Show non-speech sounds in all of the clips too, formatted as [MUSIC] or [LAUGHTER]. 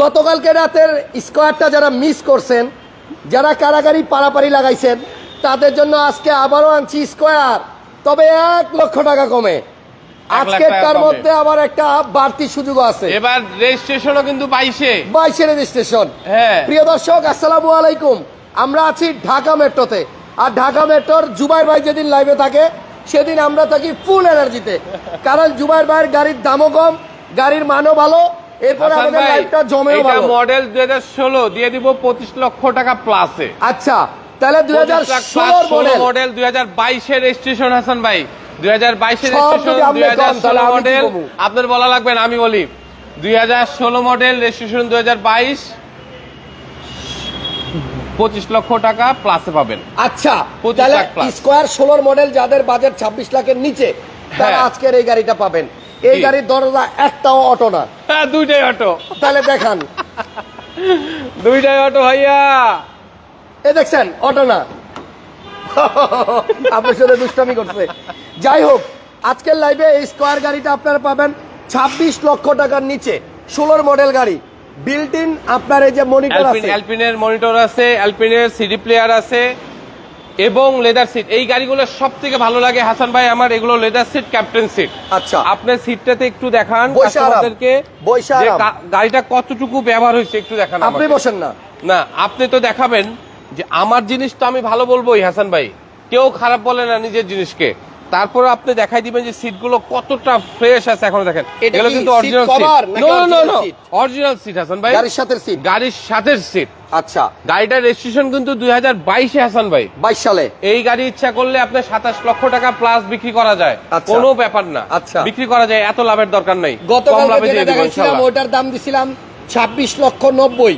গতকালকে রাতের স্কোয়ারটা যারা মিস করছেন যারা কারাগারি পারাপারি লাগাইছেন তাদের জন্য আজকে আবারও আনছি স্কোয়ার তবে এক লক্ষ টাকা কমে। লাখ আজকে তার মধ্যে আবার একটা বাড়তি সুযোগ আছে। এবার রেজিস্ট্রেশনও কিন্তু বাইশে। বাইশে রেজিস্ট্রেশন হ্যাঁ। প্রিয় দর্শক আসসালামু আলাইকুম। আমরা আছি ঢাকা মেট্রোতে। আর ঢাকা মেট্রোর জুবাইর ভাই যেদিন লাইভে থাকে সেদিন আমরা থাকি ফুল এনার্জিতে কারণ জুবাইর ভাইয়ের গাড়ির দামও কম গাড়ির মানও ভালো এরপরে আমাদের ভাই, জমেও ভালো। মডেল দুই হাজার দিয়ে দিব পঁচিশ লক্ষ টাকা প্লাসে আচ্ছা তাহলে মডেল রেজিস্ট্রেশন হাসান ভাই। দুই রেজিস্ট্রেশন আমি মডেল আপনার বলা লাগবে না আমি বলি। দুই হাজার ষোলো মডেল রেজিস্ট্রেশন দুই হাজার বাইশ পঁচিশ লক্ষ টাকা প্লাসে পাবেন। আচ্ছা 25 স্কোয়ার ষোলোর মডেল যাদের বাজেট ছাব্বিশ লাখের নিচে তারা হ্যাঁ। আজকের এই গাড়িটা পাবেন। এই গাড়ির দরজা একটাও অটো না। হ্যাঁ দুইটাই অটো। তাহলে দেখান। দুইটাই অটো ভাইয়া। এ দেখছেন অটো না। আপনার সাথে দুষ্টামি করছে। যাই হোক আজকের লাইভে এই স্কোয়ার গাড়িটা আপনারা পাবেন ছাব্বিশ লক্ষ টাকার নিচে। ষোলোর মডেল গাড়ি। বিল্ট ইন আপনার এই যে মনিটর আছে। অ্যালপিনের মনিটর আছে অ্যালপিনের সিডি প্লেয়ার আছে। এবং লেদার সিট এই গাড়িগুলো সব থেকে ভালো লাগে হাসান ভাই আমার এগুলো লেদার সিট ক্যাপ্টেন সিট আচ্ছা। আপনার সিটটাতে একটু দেখান। কাস্টমারদেরকে যে গাড়িটা কতটুকু ব্যবহার হয়েছে একটু দেখান আপনি বসেন না। না আপনি তো দেখাবেন যে আমার জিনিস তো আমি ভালো বলবোই হাসান ভাই। কেউ খারাপ বলে না নিজের জিনিসকে। তারপরে আপনি দেখাই দিবেন যে সিটগুলো কতটা ফ্রেশ আছে এখন দেখেন। এগুলো কিন্তু original seat no no no original seat Hasan ভাই। গাড়ির সাথে সিট গাড়ির সাথে সিট আচ্ছা। গাড়িটার রেজিস্ট্রেশন কিন্তু দুই হাজার বাইশে হাসান ভাই। বাইশ সালে? এই গাড়ি ইচ্ছা করলে আপনার সাতাশ লক্ষ টাকা প্লাস বিক্রি করা যায়। আচ্ছা। কোনো ব্যাপার না। আচ্ছা। বিক্রি করা যায় এত লাভের দরকার নাই। গতকাল ওটার দাম দিছিলাম ছাব্বিশ লক্ষ নব্বই।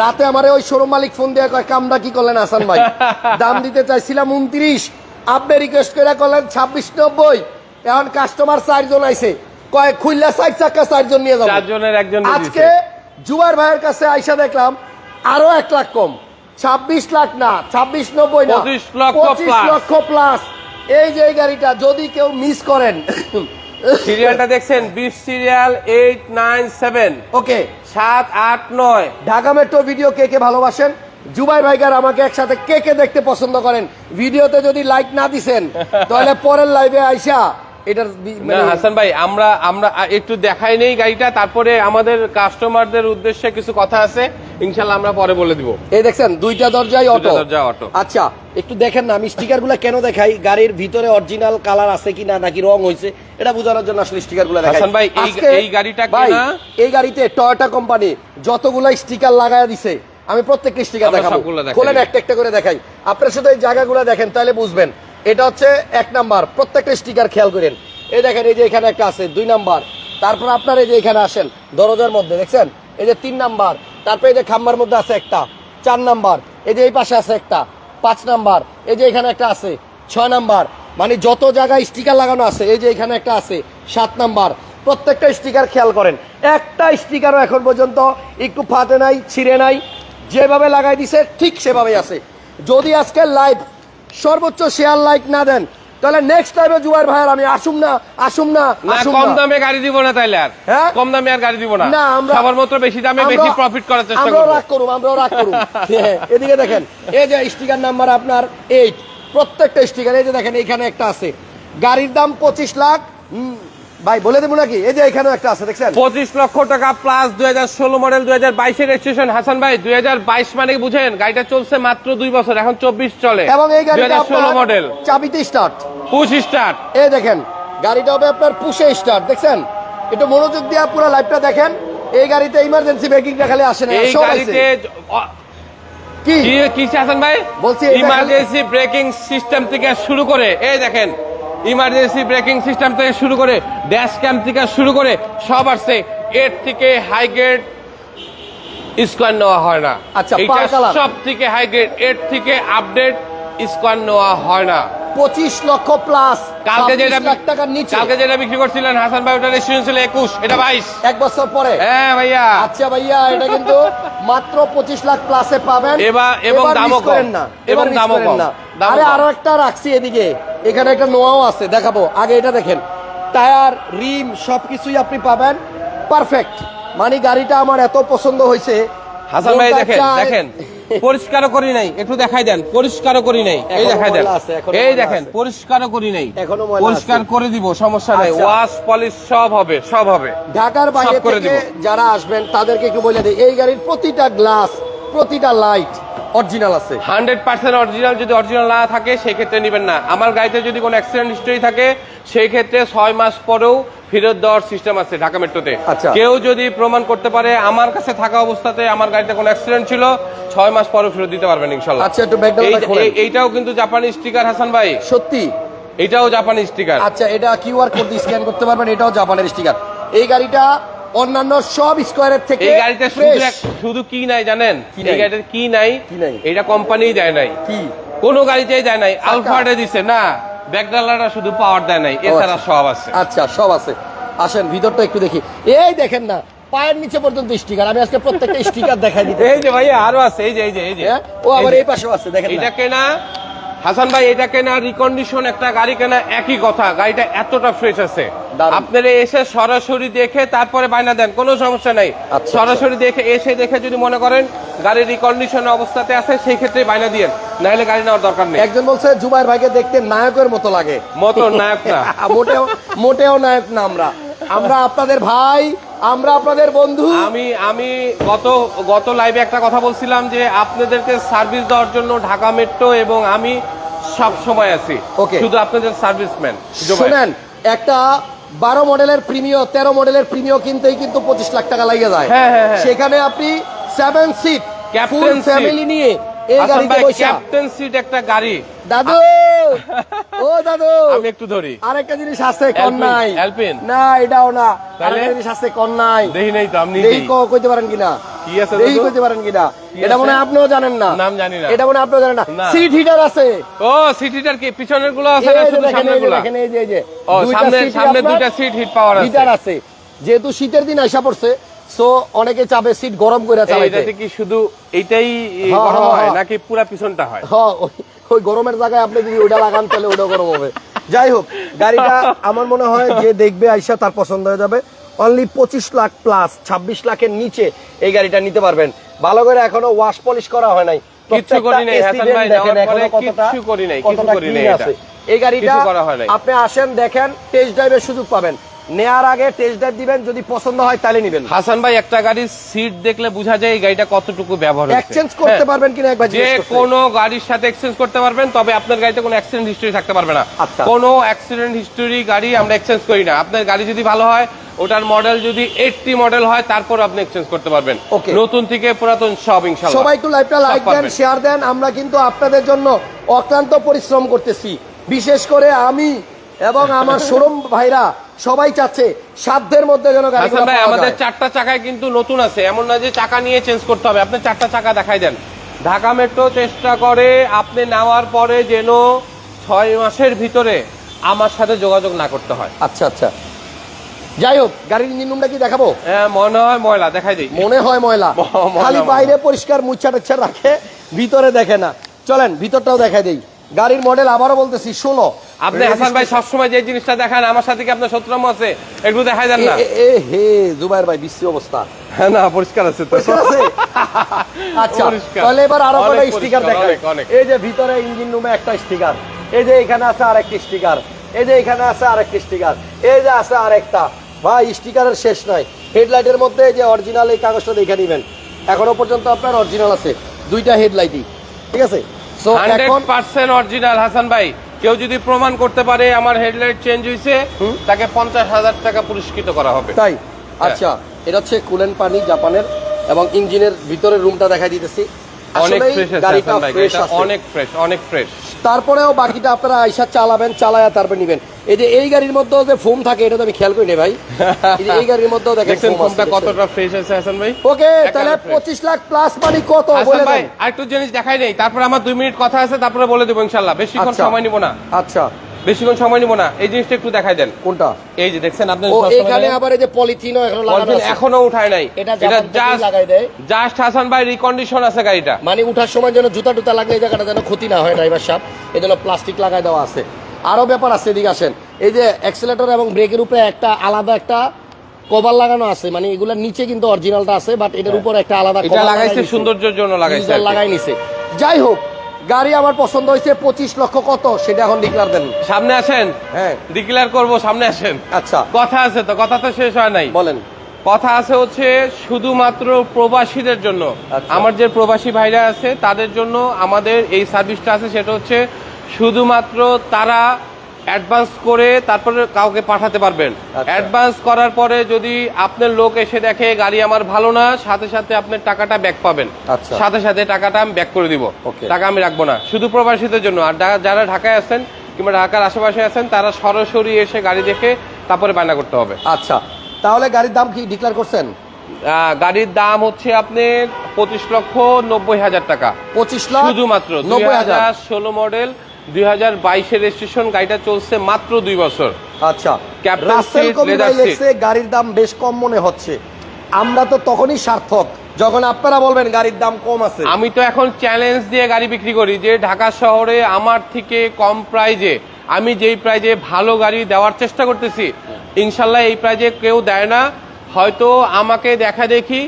রাতে আমার ওই শোরুম মালিক ফোন দিয়ে কয় কামটা কি করলেন হাসান ভাই? [LAUGHS] দাম দিতে চাইছিলাম উনত্রিশ। আপনি রিকোয়েস্ট করে করলেন ছাব্বিশ নব্বই। এখন কাস্টমার চারজন আইছে। কয় খুললা চার চাক্কা চারজন নিয়ে যাব। চারজনের একজন আজকে জুয়ার ভাইয়ের কাছে আইসা দেখলাম আরও এক লাখ কম। ছাব্বিশ লাখ না ছাব্বিশ নব্বই না। 25 লক্ষ পঁচিশ লক্ষ প্লাস এই যে গাড়িটা যদি কেউ মিস করেন। সিরিয়ালটা দেখছেন? বিশ serial eight nine seven okay সাত আট নয়। ঢাকা মেট্রো ভিডিও কে কে ভালোবাসেন? জুবাই ভাইগার আমাকে একসাথে কে কে দেখতে পছন্দ করেন? ভিডিওতে যদি লাইক না দিছেন তাহলে পরের লাইভে আইসা এটার না মানে- হাসান ভাই আমরা আমরা একটু দেখাই নেই গাড়িটা তারপরে আমাদের কাস্টমারদের উদ্দেশ্যে কিছু কথা আছে ইনশাল্লাহ আমরা পরে বলে দিব। এই দেখছেন দুইটা দরজায় অটো দরজায় auto। আচ্ছা একটু দেখেন না আমি স্টিকারগুলা কেন দেখাই? গাড়ির ভিতরে অরিজিনাল কালার আছে কিনা নাকি রং হয়েছে এটা বোঝানোর জন্য আসলে স্টিকারগুলা দেখাই। হাসান ভাই, এই- গাড়িটা ভাই, এই গাড়িতে টয়োটা কোম্পানি যতগুলা স্টিকার লাগায় দিছে আমি প্রত্যেকটা স্টিকার দেখাবো। খোলেন একটা একটা করে দেখাই। আপনার শুধু এই জায়গাগুলো দেখেন তাহলে বুঝবেন। এটা হচ্ছে এক নাম্বার। প্রত্যেকটা স্টিকার খেয়াল করেন। এই দেখেন এই যে এখানে একটা আছে দুই নাম্বার। তারপর আপনার এই যে এখানে আসেন দরজার মধ্যে দেখছেন? এই যে তিন নাম্বার। তারপর এই যে খাম্বার মধ্যে আছে একটা চার নাম্বার। এই যে এই পাশে আছে একটা পাঁচ নাম্বার। এই যে এখানে একটা আছে ছয় নাম্বার। মানে যত জায়গায় স্টিকার লাগানো আছে এই যে এখানে একটা আছে সাত নাম্বার। প্রত্যেকটা স্টিকার খেয়াল করেন। একটা স্টিকারও এখন পর্যন্ত একটু ফাটে নাই ছিঁড়ে নাই। যেভাবে লাগাই দিছে ঠিক সেভাবেই আছে। যদি আজকে লাইভ সর্বোচ্চ শেয়ার লাইক না দেন তাহলে নেক্সট টাইমে জুয়ার ভাইয়ের আমি আসুম না আসুম না কম দামে গাড়ি দিব না তাইলে আর। হ্যাঁ? কম দামে আর গাড়ি দিব না। না আমরা সবার মতো বেশি দামে বেশি প্রফিট করার চেষ্টা করব। রাগ করুম আমরাও রাগ করুম। হ্যাঁ, এদিকে দেখেন এই যে স্টিকার নাম্বার আপনার এইট প্রত্যেকটা স্টিকার এই যে দেখেন এখানে একটা আছে। গাড়ির দাম পঁচিশ লাখ হুম, ভাই বলে দেবো নাকি? এই যে এখানে একটা আছে দেখছেন? পঁচিশ লক্ষ টাকা প্লাস দুই হাজার ষোলো মডেল দুই হাজার বাইশের রেজিস্ট্রেশন হাসান ভাই দুই হাজার বাইশ মানে বুঝেন? গাড়িটা চলছে মাত্র দুই বছর এখন চব্বিশ চলে। এবং এই গাড়িটা ষোলো মডেল চাবিতে স্টার্ট পুশ স্টার্ট এই দেখেন গাড়িটা হবে আপনার পুষে স্টার্ট দেখছেন? একটু মনোযোগ দিয়ে পুরো লাইভটা দেখেন। এই গাড়িতে ইমার্জেন্সি ব্রেকিংটা খালি আসে না এই গাড়িতে কি? কি কি হাসান ভাই? বলছি ইমার্জেন্সি ব্রেকিং সিস্টেম থেকে শুরু করে এই দেখেন। ইমার্জেন্সি ব্রেকিং সিস্টেম থেকে শুরু করে ড্যাশ ক্যাম্প থেকে শুরু করে সব আসছে। এর থেকে হাই গ্রেড স্কোয়ার নেওয়া হয় না। আচ্ছা। সব থেকে হাই গ্রেড এর থেকে আপডেট স্কোয়ার নেওয়া হয় না। পঁচিশ লক্ষ প্লাস কালকে যেটা টাকার নিচে। কালকে যেটা বিক্রি করছিলেন হাসান ভাই ওটা রেস্টুরেন্ট ছিল একুশ এটা বাইশ। এক বছর পরে। হ্যাঁ ভাইয়া। আচ্ছা ভাইয়া এটা কিন্তু মাত্র পঁচিশ লাখ প্লাসে পাবেন। এবার- এবং দামও করেন না এবং দামও কম। না। আরে আরও একটা রাখছি এদিকে। এখানে একটা নোয়াও আছে দেখাবো। আগে এটা দেখেন। টায়ার রিম সবকিছুই আপনি পাবেন। পারফেক্ট মানে গাড়িটা আমার এত পছন্দ হয়েছে। হাসান ভাই দেখেন দেখেন। পরিষ্কারও করি নাই। একটু দেখাই দেন পরিষ্কারও করি নাই। এই দেখাই দেন। এই দেখেন। পরিষ্কারও করি নাই। পরিষ্কার করে দিব সমস্যা নাই। আচ্ছা। ওয়াশ পলিশ সব হবে সব হবে। ঢাকার বাইরে থেকে যারা আসবেন তাদেরকে একটু বলে দিই এই গাড়ির প্রতিটা গ্লাস প্রতিটা লাইট অরিজিনাল আছে। হান্ড্রেড পার্সেন্ট অরিজিনাল যদি অরিজিনাল না থাকে সেই ক্ষেত্রে নেবেন না। আমার গাড়িতে যদি কোনো অ্যাক্সিডেন্ট হিস্টরি থাকে সেই ক্ষেত্রে ছয় মাস পরেও ফেরত দেওয়ার সিস্টেম আছে ঢাকা মেট্রোতে। আচ্ছা। কেউ যদি প্রমাণ করতে পারে আমার কাছে থাকা অবস্থাতে আমার গাড়িতে কোনো অ্যাক্সিডেন্ট ছিল ছয় মাস পরেও ফেরত দিতে পারবেন ইনশাল্লাহ। আচ্ছা, একটু এইটাও কিন্তু জাপানি স্টিকার হাসান ভাই। সত্যি? এটাও জাপানি স্টিকার আচ্ছা এটা কিউআর কোড স্ক্যান করতে পারবেন এটাও জাপানের স্টিকার এই গাড়িটা অন্যান্য সব স্কোয়ারের থেকে এই গাড়িতে শুধু শুধু কি নাই জানেন? কি এই নাই? গাড়িতে কি নাই? এটা কোম্পানি দেয় নাই। কি? কোন গাড়িতেই দেয় নাই। আলফাটে দিছে না। ব্যাকডালাটা শুধু পাওয়ার দেয় নাই। এছাড়া আচ্ছা। সব আছে। আচ্ছা সব আছে। আসেন ভিতরটা একটু দেখি। এই দেখেন না পায়ের নিচে পর্যন্ত স্টিকার আমি আজকে প্রত্যেকটা স্টিকার দেখাই দিতে এই যে ভাই আরও আছে। এই যে এই যে এই যে। হ্যাঁ? ও আবার এই এই পাশেও আছে দেখেন এটা কেনা? হাসান ভাই এটা কেনা রিকন্ডিশন একটা গাড়ি কেনা একই কথা। গাড়িটা এতটা ফ্রেশ আছে। আপনারা এসে সরাসরি দেখে তারপরে বায়না দেন কোনো সমস্যা নাই। আচ্ছা, সরাসরি দেখে এসে দেখে যদি মনে করেন গাড়ির রিকন্ডিশন অবস্থাতে আছে সেই ক্ষেত্রে বায়না দিয়েন। নাহলে গাড়ি নেওয়ার দরকার নেই। একজন বলছে জুবাইর ভাইকে দেখতে নায়কের মতো লাগে। মতো নায়ক না। [LAUGHS] মোটেও মোটেও নায়ক না আমরা। আমরা আপনাদের ভাই আমরা আপনাদের বন্ধু। আমি আমি গত গত লাইভে একটা কথা বলছিলাম যে আপনাদেরকে সার্ভিস দেওয়ার জন্য ঢাকা মেট্রো এবং আমি সব সময় আছি। ওকে শুধু আপনাদের সার্ভিসম্যান শোনেন একটা বারো মডেলের প্রিমিয় তেরো মডেলের প্রিমিয় কিনতেই কিন্তু পঁচিশ লাখ টাকা লাগে যায়। হ্যাঁ, হ্যাঁ, হ্যাঁ। সেখানে আপনি সেভেন সিট ফুল ফ্যামিলি নিয়ে এই গাড়িতে বসে। ক্যাপ্টেন সিট একটা গাড়ি। দাদু! ও দাদু আমি একটু ধরি। আরেকটা জিনিস আছে কন নাই। না এটাও না। আরেকটা জিনিস আছে কন নাই দেখি নাই তো আপনি দেখি ক- কইতে পারেন কিনা? কি আছে দেখি কইতে পারেন কিনা? এটা মনে আপনিও জানেন না। নাম জানি না। এটা মনে আপনিও জানেন না। সিট হিটার আছে। ও সিটিটার কি? পিছনেরগুলো আছে না শুধু সামনেরগুলো দেখেন, এই যে, এই যে। ও সামনে সামনে দুইটা সিট হিট পাওয়ার আছে। হিটার আছে। যেহেতু শীতের দিন আসা পড়ছে সো অনেকে চাবে সিট গরম করে চালাইতে। কি শুধু এইটাই হ্যাঁ, গরম হ্যাঁ, হয় হ্যাঁ। নাকি পুরা পিছনটা হয়? হ্যাঁ, ওই- গরমের জায়গায় আপনি যদি ওটা লাগান তাহলে ওটা গরম হবে। যাই হোক গাড়িটা আমার মনে হয় যে দেখবে আইসা তার পছন্দ হয়ে যাবে। অনলি পঁচিশ লাখ প্লাস ছাব্বিশ লাখের নিচে এই গাড়িটা নিতে পারবেন। ভালো করে এখনও ওয়াশ পলিশ করা হয় নাই। এই গাড়িটা করা আপনি আসেন দেখেন টেস্ট ড্রাইভের সুযোগ পাবেন। নেয়ার আগে টেস্ট ড্রাইভ দিবেন যদি পছন্দ হয় তাহলে নিবেন হাসান ভাই একটা গাড়ির সিট দেখলে বোঝা যায় এই গাড়িটা কতটুকু ব্যবহার হয়েছে এক্সচেঞ্জ করতে হ্যাঁ। পারবেন কিনা একবার যে। কোনো গাড়ির সাথে এক্সচেঞ্জ করতে পারবেন তবে আপনার গাড়িতে কোনো অ্যাক্সিডেন্ট হিস্টরি থাকতে পারবে না আচ্ছা। কোনো অ্যাক্সিডেন্ট হিস্টরি গাড়ি আমরা এক্সচেঞ্জ করি না আপনার গাড়ি যদি ভালো হয় ওটার মডেল যদি এইটটি মডেল হয় তারপর আপনি এক্সচেঞ্জ করতে পারবেন. নতুন থেকে পুরাতন সব ইনশাল্লাহ সবাই একটু লাইভটা লাইক দেন শেয়ার দেন আমরা কিন্তু আপনাদের জন্য অক্লান্ত পরিশ্রম করতেছি বিশেষ করে আমি এবং আমার শোরুম ভাইরা সবাই চাচ্ছে সাধ্যের মধ্যে যেন হাসান গাড়িগুলো ভাই আমাদের চারটা চাকায় কিন্তু নতুন আছে। এমন না যে চাকা নিয়ে চেঞ্জ করতে হবে। আপনি চারটা চাকা দেখাই দেন। ঢাকা মেট্রো চেষ্টা করে আপনি নেওয়ার পরে যেন ছয় মাসের ভিতরে আমার সাথে যোগাযোগ না করতে হয়। আচ্ছা আচ্ছা। যাই হোক গাড়ির ইঞ্জিন রুমটা কি দেখাবো? হ্যাঁ, মনে হয় ময়লা দেখাই দিই। মনে হয় ময়লা। খালি বাইরে পরিষ্কার মুচ্ছা টুচ্ছা রাখে ভিতরে দেখে না। চলেন ভিতরটাও দেখাই দেই। গাড়ির মডেল আবারও বলতেছি ষোলো আপনি হাসান ভাই সবসময় যে জিনিসটা দেখান আমার সাথে কি আপনার সত্রম আছে? একটু দেখাই দেন না। এ- হে জুবাইর ভাই বিশ্রী অবস্থা। হ্যাঁ না পরিষ্কার আছে তো। আছে? [LAUGHS] আচ্ছা তাহলে এবার আরও অনেক কটা স্টিকার দেখাই। এই যে ভিতরে ইঞ্জিন রুমে একটা স্টিকার এই যে এখানে আছে আরেকটি স্টিকার এই যে এখানে আছে আরেকটি স্টিকার এই যে আছে আরেকটা। ভাই স্টিকারের শেষ নাই। হেডলাইটের মধ্যে এই যে অরিজিনাল এই কাগজটা দেখে নেবেন। এখনও পর্যন্ত আপনার অরিজিনাল আছে। দুইটা হেডলাইটই ঠিক আছে? সো এখন পার্সেন্ট অরিজিনাল হাসান ভাই। কেউ যদি প্রমাণ করতে পারে আমার হেডলাইট চেঞ্জ হয়েছে তাকে পঞ্চাশ হাজার টাকা পুরস্কৃত করা হবে। তাই? আচ্ছা এটা হচ্ছে কুলেন পানি জাপানের এবং ইঞ্জিনের ভিতরের রুমটা দেখা দিতেছি। ফ্রেশ অনেক ফ্রেশ অনেক ফ্রেশ তারপরেও বাকিটা আপনারা আইসা চালাবেন চালায়া তারপর নিবেন। এই যে এই গাড়ির মধ্যেও যে ফোম থাকে এটা তো আমি খেয়াল করি না ভাই। [LAUGHS] এই গাড়ির মধ্যেও দেখেন দেখছেন। কতটা ফ্রেশ আছে হাসান ভাই? ওকে তাহলে fresh। পঁচিশ লাখ প্লাস মানে কত? বলে ভাই আরেকটু জিনিস দেখাই নেই তারপর আমার দুই মিনিট কথা আছে তারপরে বলে দেবো ইনশাল্লাহ। বেশিক্ষণ আচ্ছা। সময় নিব না। আচ্ছা। বেশিক্ষণ সময় নিব না। এই জিনিসটা একটু দেখাই দেন। কোনটা? এই যে দেখছেন আপনি ও এখানে আবার এই যে পলিথিনও এখনও লাগানো আছে। এখনও উঠায় নাই। এটা জাস্ট লাগাই দেয়। জাস্ট হাসান ভাই রিকন্ডিশন আছে গাড়িটা। মানে উঠার সময় যেন জুতা টুতা লাগলে এই জায়গাটা যেন ক্ষতি না হয় ড্রাইভার সাহেব। এই জন্য প্লাস্টিক লাগাই দেওয়া আছে। আরও ব্যাপার আছে এদিকে আসেন। এই যে অ্যাক্সিলেটর এবং ব্রেকের উপরে একটা আলাদা একটা কভার লাগানো আছে মানে এগুলোর নিচে কিন্তু অরিজিনালটা আছে বাট এটার উপর একটা আলাদা। এটা লাগাইছে। সৌন্দর্যের জন্য লাগাইছে লাগাই নিছে। যাই হোক গাড়ি আমার পছন্দ হয়েছে পঁচিশ লক্ষ কত সেটা এখন ডিক্লার দেন। সামনে আসেন? হ্যাঁ। ডিক্লেয়ার করব সামনে আসেন। আচ্ছা। কথা আছে তো কথা তো শেষ হয় নাই। বলেন। কথা আছে হচ্ছে শুধুমাত্র প্রবাসীদের জন্য। আচ্ছা। আমার যে প্রবাসী ভাইরা আছে তাদের জন্য আমাদের এই সার্ভিসটা আছে সেটা হচ্ছে শুধুমাত্র তারা অ্যাডভান্স করে তারপরে কাউকে পাঠাতে পারবেন। আচ্ছা। অ্যাডভান্স করার পরে যদি আপনার লোক এসে দেখে গাড়ি আমার ভালো না সাথে সাথে আপনার টাকাটা ব্যাক পাবেন। আচ্ছা। সাথে সাথে টাকাটা আমি ব্যাক করে দিব. টাকা আমি রাখব না। শুধু প্রবাসীদের জন্য। আর যারা ঢাকায় আছেন কিংবা ঢাকার আশেপাশে আছেন তারা সরাসরি এসে গাড়ি দেখে তারপরে বায়না করতে হবে। আচ্ছা। তাহলে গাড়ির দাম কি ডিক্লার করছেন? গাড়ির দাম হচ্ছে আপনার পঁচিশ লক্ষ নব্বই হাজার টাকা। পঁচিশ লাখ শুধুমাত্র নব্বই হাজার ষোলো মডেল দুই হাজার বাইশের রেজিস্ট্রেশন গাড়িটা চলছে মাত্র দুই বছর। আচ্ছা রাসেল কবি ভাই। গাড়ির দাম বেশ কম মনে হচ্ছে। আমরা তো তখনই সার্থক যখন আপনারা বলবেন গাড়ির দাম কম আছে। আমি তো এখন চ্যালেঞ্জ দিয়ে গাড়ি বিক্রি করি যে ঢাকা শহরে আমার থেকে কম প্রাইজে আমি যেই প্রাইজে ভালো গাড়ি দেওয়ার চেষ্টা করতেছি ইনশাল্লাহ এই প্রাইজে কেউ দেয় না। হয়তো আমাকে দেখা দেখি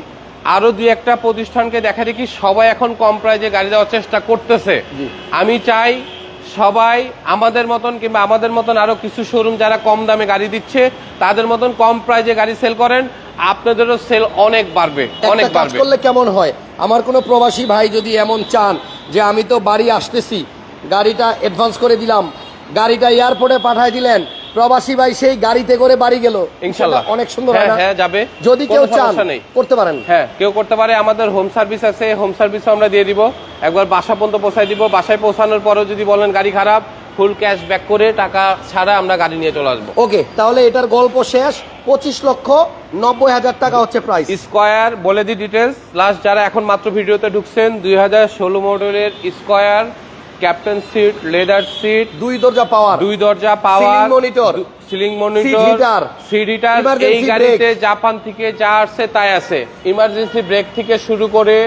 আরও দুই একটা প্রতিষ্ঠানকে দেখা দেখি সবাই এখন কম প্রাইজে গাড়ি দেওয়ার চেষ্টা করতেছে। আমি চাই সবাই আমাদের মতন কিংবা আমাদের মতন আরও কিছু শোরুম যারা কম দামে গাড়ি দিচ্ছে তাদের মতন কম প্রাইজে গাড়ি সেল করেন। আপনাদেরও সেল অনেক বাড়বে অনেক কাজ বাড়বে। করলে কেমন হয়? আমার কোনো প্রবাসী ভাই যদি এমন চান যে আমি তো বাড়ি আসতেছি গাড়িটা অ্যাডভান্স করে দিলাম গাড়িটা এয়ারপোর্টে পাঠায় দিলেন প্রবাসী ভাই সেই গাড়িতে করে বাড়ি গেল। ইনশাল্লাহ। অনেক সুন্দর হয় হ্যাঁ যাবে। যদি কেউ চান করতে পারেন। হ্যাঁ কেউ করতে পারে। আমাদের হোম সার্ভিস আছে হোম সার্ভিসও আমরা দিয়ে দিব। একবার বাসা পর্যন্ত পৌঁছায় দিব। বাসায় পৌঁছানোর পরেও যদি বলেন গাড়ি খারাপ ফুল ক্যাশ ব্যাক করে টাকা ছাড়া আমরা গাড়ি নিয়ে চলে আসব। ওকে তাহলে এটার গল্প শেষ। পঁচিশ লক্ষ নব্বই হাজার টাকা হচ্ছে প্রাইস স্কোয়ার বলে দিই ডিটেলস লাস্ট যারা এখন মাত্র ভিডিওতে ঢুকছেন দুই হাজার ষোলো মডেলের square captain seat leather seat দুই দরজা পাওয়ার দুই দরজা power monitor, ceiling monitor seat heater এই গাড়িতে জাপান থেকে যা আসছে তাই আছে। ইমার্জেন্সি ব্রেক থেকে শুরু করে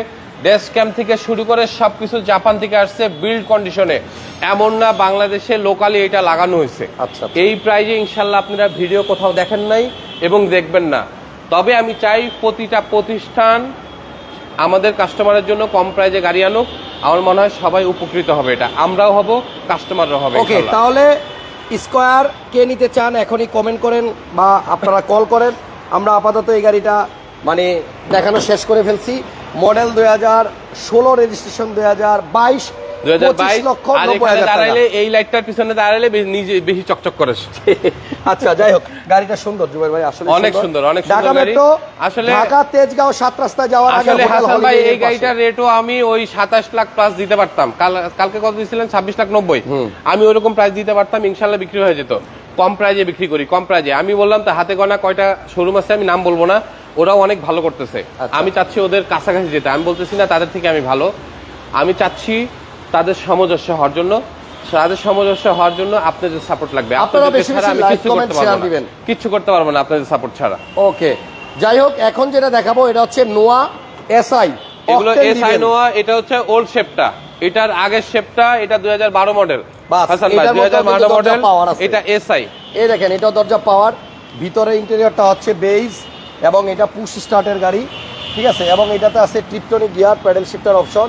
ডেস্ক ক্যাম্প থেকে শুরু করে সবকিছু জাপান থেকে আসছে বিল্ড কন্ডিশনে এমন না বাংলাদেশে লোকালি এটা লাগানো হয়েছে। আচ্ছা। এই প্রাইজে ইনশাল্লাহ আপনারা ভিডিও কোথাও দেখেন নাই এবং দেখবেন না। তবে আমি চাই প্রতিটা প্রতিষ্ঠান আমাদের কাস্টমারের জন্য কম প্রাইজে গাড়ি আনুক আমার মনে হয় সবাই উপকৃত হবে এটা। আমরাও হব কাস্টমাররাও হবে ওকে তাহলে স্কোয়ার কে নিতে চান এখনই কমেন্ট করেন বা আপনারা কল করেন। আমরা আপাতত এই গাড়িটা মানে দেখানো শেষ করে ফেলছি। মডেল দুই হাজার ষোলো রেজিস্ট্রেশন দুই হাজার বাইশ 2022 লক্ষ আর নব্বই এখানে হাজার টাকা। দাঁড়াইলে এই লাইটটার পিছনে দাঁড়াইলে নিজে বেশি চকচক করে। আচ্ছা যাই হোক গাড়িটা সুন্দর জুবাই ভাই আসলে অনেক সুন্দর, অনেক সুন্দর গাড়ি। আসলে- ঢাকা তেজগাঁও সাত রাস্তায় যাওয়ার আগে আসলে হাসান ভাই এই গাড়িটার রেটও আমি ওই সাতাশ লাখ প্লাস দিতে পারতাম। কালকে কত লাখ নব্বই। আমি ওরকম প্রাইস দিতে পারতাম ইনশাল্লাহ বিক্রি হয়ে যেত। কম প্রাইজে বিক্রি করি কম প্রাইজে আমি বললাম তো হাতে গোনা কয়টা শোরুম আছে? আমি নাম বলব না। ওরাও অনেক ভালো করতেছে। আচ্ছা। আমি চাচ্ছি ওদের কাছাকাছি যেতে। আমি বলতেছি না তাদের থেকে আমি ভালো। আমি চাচ্ছি তাদের সামঞ্জস্য হওয়ার জন্য তাদের সামঞ্জস্য হওয়ার জন্য আপনাদের সাপোর্ট লাগবে। আপনারা বেশি বেশি করতে পারব না। দিবেন। কিচ্ছু করতে পারব না আপনাদের সাপোর্ট ছাড়া। ওকে যাই হোক এখন যেটা দেখাবো এটা হচ্ছে নোয়া এসআই এগুলো এস আই নোয়া এটা হচ্ছে ওল্ড শেপটা এটার আগের শেপটা এটা দুই হাজার বারো মডেল বাস, হাসান ভাই এটার দুই হাজার মধ্যেও বারো কিন্তু দরজা মডেল power এটা এসআই এই দেখেন এটা দরজা পাওয়ার ভিতরে ইন্টেরিয়রটা হচ্ছে বেইজ এবং এটা পুশ স্টার্টের গাড়ি ঠিক আছে? এবং এটাতে আছে tiptronic gear paddle shifter option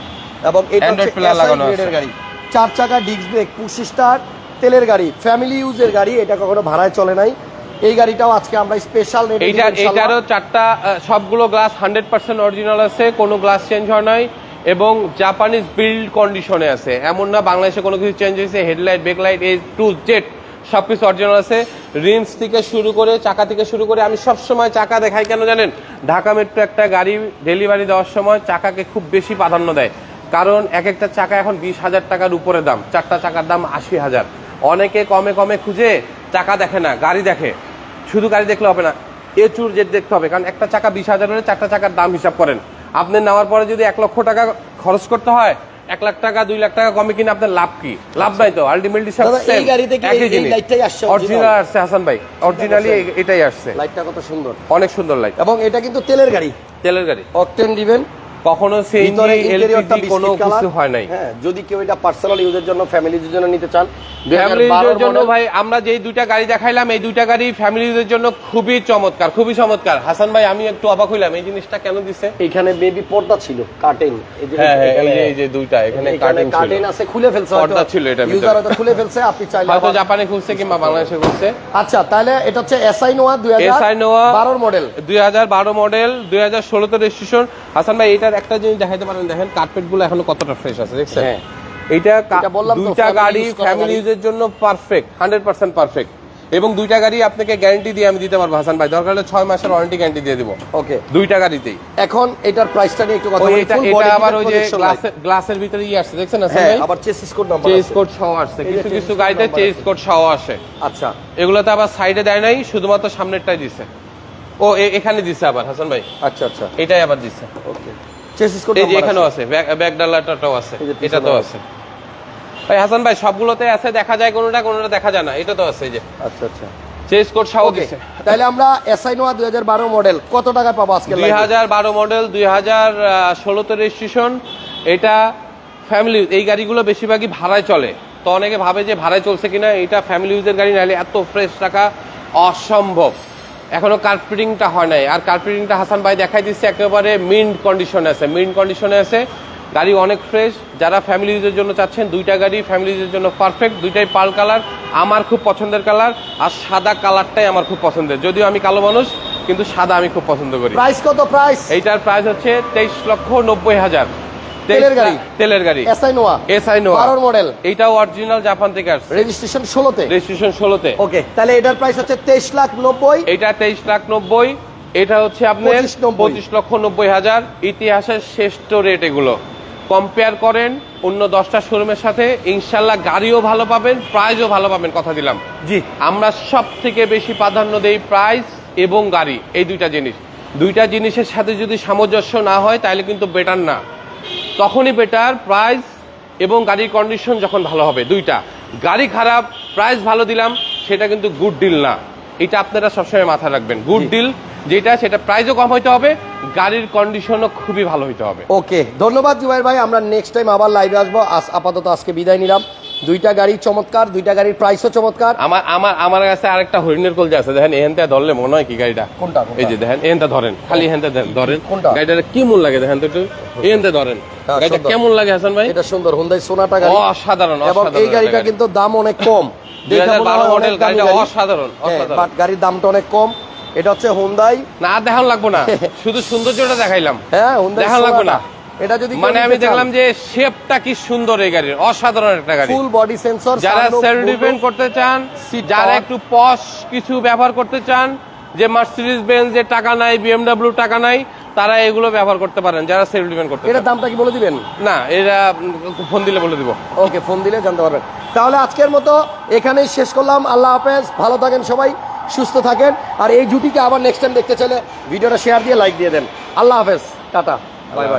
এবং এটা হচ্ছে। গাড়ি। চার চাকা ডিস্ক ব্রেক পুশ স্টার্ট তেলের গাড়ি ফ্যামিলি ইউজের গাড়ি এটা কখনো ভাড়ায় চলে নাই। এই গাড়িটাও আজকে আমরা স্পেশাল রেটে এইটা এইটারও চারটা সবগুলো গ্লাস হান্ড্রেড পার্সেন্ট অরিজিনাল আছে কোনো গ্লাস চেঞ্জ হয় নাই এবং জাপানিজ বিল্ড কন্ডিশনে আছে। এমন না বাংলাদেশে কোনো কিছু চেঞ্জ হয়েছে হেডলাইট ব্যাকলাইট এই টু জেট সবকিছু অরিজিনাল আছে। রিমস থেকে শুরু করে চাকা থেকে শুরু করে আমি সব সময় চাকা দেখাই কেন জানেন? ঢাকা মেট্রো একটা গাড়ি ডেলিভারি দেওয়ার সময় চাকাকে খুব বেশি প্রাধান্য দেয়। কারণ এক একটা চাকা এখন বিশ হাজার টাকার উপরে দাম। চারটা চাকার দাম আশি হাজার। অনেকে কমে কমে খুঁজে চাকা দেখে না গাড়ি দেখে। শুধু গাড়ি দেখলে হবে না এ চুর জেট দেখতে হবে। কারণ একটা চাকা বিশ হাজার হলে চারটা চাকার দাম হিসাব করেন। আপনি নেওয়ার পরে যদি এক লক্ষ টাকা খরচ করতে হয় এক লাখ টাকা দুই লাখ টাকা কমে কিনে আপনার লাভ কি? লাভ নাই তো। আলটিমেটলি সব এই গাড়িতে কি এই লাইটটাই আসছে অরিজিনাল আসছে হাসান ভাই। অরিজিনালি এটাই আসছে। লাইটটা কত সুন্দর। অনেক সুন্দর লাইট এবং এটা কিন্তু তেলের গাড়ি। তেলের গাড়ি। অকটেন দিবেন কখনো এলপিজি কোনো কিছু হয় নাই। হ্যাঁ যদি কেউ এটা পার্সোনাল ইউজের জন্য ফ্যামিলি ইউজের জন্য নিতে চান ফ্যামিলি ইউজের জন্য ভাই আমরা যে দুইটা গাড়ি দেখাইলাম এই দুইটা গাড়ি ফ্যামিলি ইউজের জন্য খুবই চমৎকার খুবই চমৎকার। হাসান ভাই আমি একটু অবাক হইলাম এই জিনিসটা কেন দিছে? এখানে বেবি পর্দা ছিল যে হ্যাঁ হ্যাঁ এই যে দুইটা এখানে কার্টেন ছিল। আছে খুলে ফেলছে পর্দা ছিল ভিতরে। ইউজার হয়তো খুলে ফেলছে আপনি চাইলে হয়তো জাপানে খুলছে কিংবা বাংলাদেশে খুলছে। আচ্ছা তাহলে এটা হচ্ছে এসআই নোয়া দুই SI নোয়া বারোর মডেল দুই হাজার বারো মডেল দুই হাজার ষোলোতে রেজিস্ট্রেশন হাসান ভাই এটার একটা জিনিস দেখাইতে পারেন দেখেন কার্পেটগুলো এখনও কতটা ফ্রেশ আছে দেখছেন? হ্যাঁ। এটা দুইটা গাড়ি ফ্যামিলি। ইউজের জন্য পারফেক্ট হান্ড্রেড পার্সেন্ট পারফেক্ট এবং দুইটা গাড়ি আপনাকে গ্যারান্টি দিয়ে আমি দিতে পারব হাসান ভাই। দরকার হলে ছয় মাসের ওয়ারেন্টি গ্যারান্টি দিয়ে দিব। ওকে দুইটা গাড়িতেই। এখন এটার প্রাইসটা নিয়ে একটু কথা বলি এটা এটা আবার ওই যে গ্লাসের ভিতরে ইয়ে আসছে দেখছেন হাসান হ্যাঁ ভাই? আবার chassis code number chassis code সহ আসছে কিছু কিছু গাড়িতে চেস। কোড সহ আসে। আচ্ছা। এগুলোতে আবার সাইডে দেয় নাই শুধুমাত্র সামনেরটাই দিছে। ও এখানে দিছে আবার হাসান ভাই। আচ্ছা আচ্ছা। এটাই আবার দিছে। ওকে চেসিস কোড এই যে এখানেও আছে ব্যাক- ডালাটাও আছে পিছনে এটাতেও আছে। ভাই হাসান ভাই সবগুলোতে আছে দেখা যায় কোনোটা কোনোটা দেখা যায় না এটা তো আছে এই যে। আচ্ছা আচ্ছা। চেস কোড সহ দিছে। তাহলে আমরা এসআই নোয়া দুই হাজার বারো মডেল কত টাকায় পাবো আজকে দুই হাজার বারো মডেল দুই হাজার ষোলোতে রেজিস্ট্রেশন এটা ফ্যামিলি এই গাড়িগুলো বেশিরভাগই ভাড়ায় চলে। তো অনেকে ভাবে যে ভাড়ায় চলছে কিনা এটা ফ্যামিলি ইউজের গাড়ি নাহলে এত ফ্রেশ টাকা অসম্ভব। এখনও কার্পেটিংটা হয় নাই। আর কার্পেটিংটা হাসান ভাই দেখাই দিচ্ছে একেবারে মিন্ট কন্ডিশনে আছে। মিন্ট কন্ডিশনে আছে গাড়ি অনেক ফ্রেশ যারা ফ্যামিলি ইউজের জন্য চাচ্ছেন দুইটা গাড়ি ফ্যামিলি ইউজের জন্য পারফেক্ট দুইটাই পাল কালার আমার খুব পছন্দের কালার আর সাদা কালারটাই আমার খুব পছন্দের। যদিও আমি কালো মানুষ কিন্তু সাদা আমি খুব পছন্দ করি। প্রাইস কত প্রাইস এইটার প্রাইস হচ্ছে তেইশ লক্ষ নব্বই হাজার। তেলের গাড়ি? তেলের গাড়ি। SI Noah. এসআই নো বারোর মডেল। এইটাও অরিজিনাল জাপান থেকে আসছে। রেজিস্ট্রেশন ষোলোতে। রেজিস্ট্রেশন ষোলোতে। ওকে তাহলে এটার প্রাইস হচ্ছে তেইশ লাখ নব্বই। এইটা তেইশ লাখ নব্বই। এটা হচ্ছে আপনার 25 লক্ষ নব্বই হাজার। ইতিহাসের শ্রেষ্ঠ রেট এগুলো। কম্পেয়ার করেন অন্য দশটা শোরুমের সাথে। ইনশাল্লাহ গাড়িও ভালো পাবেন প্রাইজও ভালো পাবেন কথা দিলাম। জি। আমরা সব থেকে বেশি প্রাধান্য দেই প্রাইস এবং গাড়ি এই দুইটা জিনিস। দুইটা জিনিসের সাথে যদি সামঞ্জস্য না হয় তাহলে কিন্তু বেটার না। তখনই বেটার প্রাইস এবং গাড়ির কন্ডিশন যখন ভালো হবে। দুইটা। গাড়ি খারাপ প্রাইস ভালো দিলাম সেটা কিন্তু গুড ডিল না। এটা আপনারা সবসময় মাথায় রাখবেন। গুড ডিল যেটা সেটা প্রাইসও কম হইতে হবে গাড়ির কন্ডিশনও খুবই ভালো হইতে হবে। ওকে ধন্যবাদ জুবাইর ভাই। আমরা নেক্সট টাইম আবার লাইভে আসব। আস- আপাতত আজকে বিদায় নিলাম। দুইটা গাড়ি চমৎকার দুইটা গাড়ির প্রাইসও চমৎকার। আমার আমার আমার কাছে আরেকটা হরিণের কলজা আছে দেখেন এহেনটা ধরলে মনে হয় কি গাড়িটা? কোনটা? এই যে দেখেন এহেনটা ধরেন খালি এহেনটা ধরেন- কোনটা? গাড়িটা কি মূল লাগে দেখেন তো একটু? এহেনটা ধরেন। হ্যাঁ, গাড়িটা কেমন লাগে হাসান ভাই? এটা সুন্দর হুন্দাই সোনাটা গাড়ি। অসাধারণ এবং এই গাড়িটা কিন্তু দাম অনেক কম। মডেল গাড়িটা। অসাধারণ হ্যাঁ, অসাধারণ। বাট গাড়ির দামটা অনেক কম। এটা হচ্ছে হুন্দাই না দেখান লাগবো না। শুধু সৌন্দর্যটা দেখাইলাম। হ্যাঁ দেখান লাগবে না। এটা যদি মানে আমি দেখলাম যে শেপটা কি সুন্দর এই গাড়ির অসাধারণ একটা গাড়ি। ফুল বডি সেন্সর যারা সেলফ ডিপেন্ড করতে চান যারা একটু পশ কিছু ব্যবহার করতে চান যে মার্সিডিজ বেঞ্জ যে টাকা নাই বিএমডাব্লিউ টাকা নাই তারা এগুলো ব্যবহার করতে পারেন যারা সেলফ ডিপেন্ড করতে এটার দামটা কি বলে দিবেন? না এরা ফোন দিলে বলে দিব। ওকে ফোন দিলে জানতে পারবেন। তাহলে আজকের মতো এখানেই শেষ করলাম। আল্লাহ হাফেজ ভালো থাকেন সবাই সুস্থ থাকেন। আর এই জুটিকে আবার নেক্সট টাইম দেখতে চাইলে ভিডিওটা শেয়ার দিয়ে লাইক দিয়ে দেন। আল্লাহ হাফেজ টাটা বাই বাই